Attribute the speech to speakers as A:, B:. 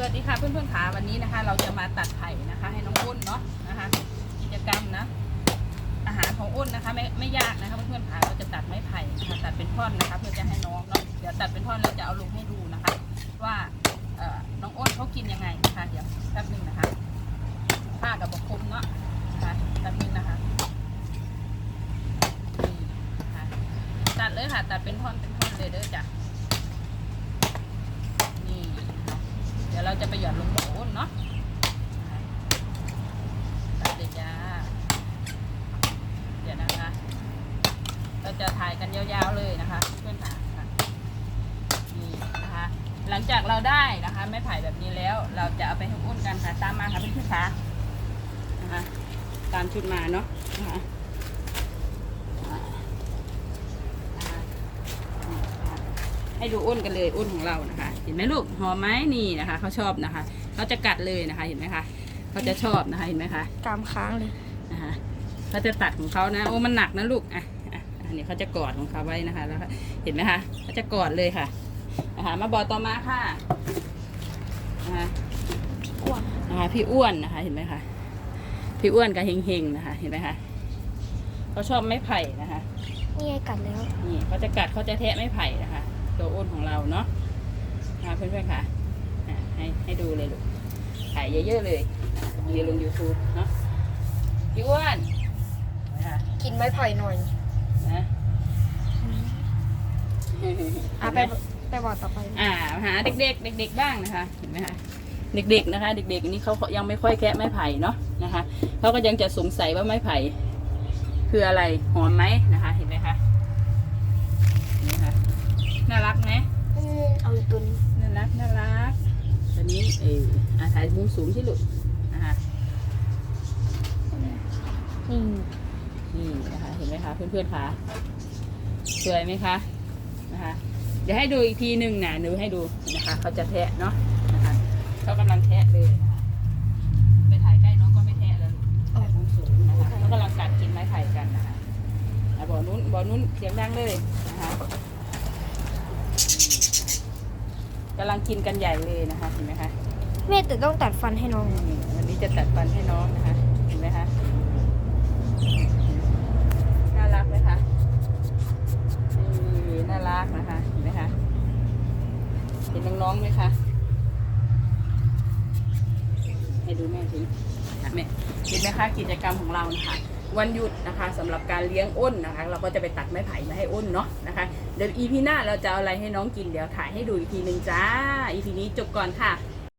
A: สวัสดีค่ะเพื่อนๆขาวันนี้นะคะ เราจะมาตัดไผ่นะคะ ให้น้องอ้นเนาะนะคะกิจกรรมนะ อาหารของอ้นนะคะ ไม่ไม่ยากนะคะเพื่อนๆขาเราจะตัดไม้ไผ่นะคะตัดเป็นท่อนนะคะ เพื่อจะให้น้องเนาะเดี๋ยวตัดเป็นท่อนแล้วจะเอาลงให้ดูนะคะ ว่าเอ่อน้องอ้นเขากินยังไงนะคะเดี๋ยวแป๊บนึงนะคะผ้ากับบกคมเนาะนะคะแป๊บนึงนะคะนี่นะคะตัดเลยค่ะ ตัดเป็นท่อนเป็นท่อนเลยเด้อจ้ะนี่นะคะ เดี๋ยวเรา จะไปหย่อนลงบ่ออ้นเนาะตัดเลยจ้า เดี๋ยวนะคะ เราจะถ่ายกันยาวๆเลยนะคะเพื่อนค่ะนี่นะคะ หลังจากเราได้นะคะไม้ไผ่แบบนี้แล้ว เราจะเอาไปให้อ้นกันค่ะ ตามมาค่ะเพื่อนๆค่ะนะคะ ตามชุดมาเนาะนะคะอ่านะคะนี่นะคะ ให้ดูอ้นกันเลยอ้นของเรานะคะ เห็นไหมลูกหอมไหมนี่นะคะเขาชอบนะคะเขาจะกัดเลยนะคะเห็นไหมคะเขาจะชอบนะคะเห็นไหมคะ
B: กามค้างเลย
A: นะคะเขาจะตัดของเขานะโอ้มันหนักนะลูกอะอะอันนี้เขาจะกอดของเขาไว้นะคะแล้วก็เห็นไหมคะเขาจะกอดเลยค่ะนะคะมาบอต่อมาค่ะนะคะ
B: อ้วน
A: นะคะพี่อ้วนนะคะเห็นไหมคะพี่อ้วนกับเฮงๆนะคะ เห็นไหมคะเขาชอบไม้ไผ่นะคะ
B: นี่ไงกัดแล้ว
A: นี่เขาจะกัดเขาจะแทะไม้ไผ่นะคะ ตัวอ้นของเราเนาะนะคะเพื่อนๆค่ะอะให้ให้ดูเลยลูกถ่ายเยอะๆเลยเรียนลง YouTube เนาะพี่อ้วนนะคะ
B: กินไม้ไผ่หน่อย
A: นะ
B: อะไปไปบอกต่อไป
A: อ่าหาเด็กๆเด็ก ๆ บ้างนะคะเห็นไหมคะเด็กๆนะคะ เด็กๆอันนี้เขายังไม่ค่อยแคะไม้ไผ่เนาะนะคะเขาก็ยังจะสงสัยว่าไม้ไผ่คืออะไรหอมไหมนะคะ เห็นไหมคะเห็ นไหมคะน่ารักไหม
B: อืมเอาอีกตัวนี้
A: น่ารักน่ารักตอนนี้เอออาถ่ายมุมสูงที่ลุดนะคะ
B: นี่
A: นี่นะคะเห็นไหมคะเพื่อนๆคะสวยไหมคะนะคะเดี๋ยวให้ดูอีกทีหนึ่งนะหนูให้ดูนะคะเขาจะแทะเนาะนะคะเขากำลังแทะเลยนะคะ อนู้นบ่อนู้นเสียงดังเลยนะคะกำลังกินกันใหญ่เลยนะคะเห็นไหมคะ
B: แม่แต่ต้องตัดฟันให้น้อง
A: อืมวันนี้จะตัดฟันให้น้องนะคะ เห็นไหมคะ น่ารักไหมคะนี่น่ารักนะคะ เห็นไหมคะ เห็นน้องๆไหมคะ ให้ดูแม่สินะแม่เห็นไหมคะกิจกรรมของเรานะคะ วันหยุดนะคะสำหรับการเลี้ยงอ้นนะคะ เราก็จะไปตัดไม้ไผ่มาให้อ้นเนาะนะคะ เดี๋ยวอีพีหน้าเราจะเอาอะไรให้น้องกินเดี๋ยวถ่ายให้ดูอีกทีหนึ่งจ้าอีพีนี้จบก่อนค่ะ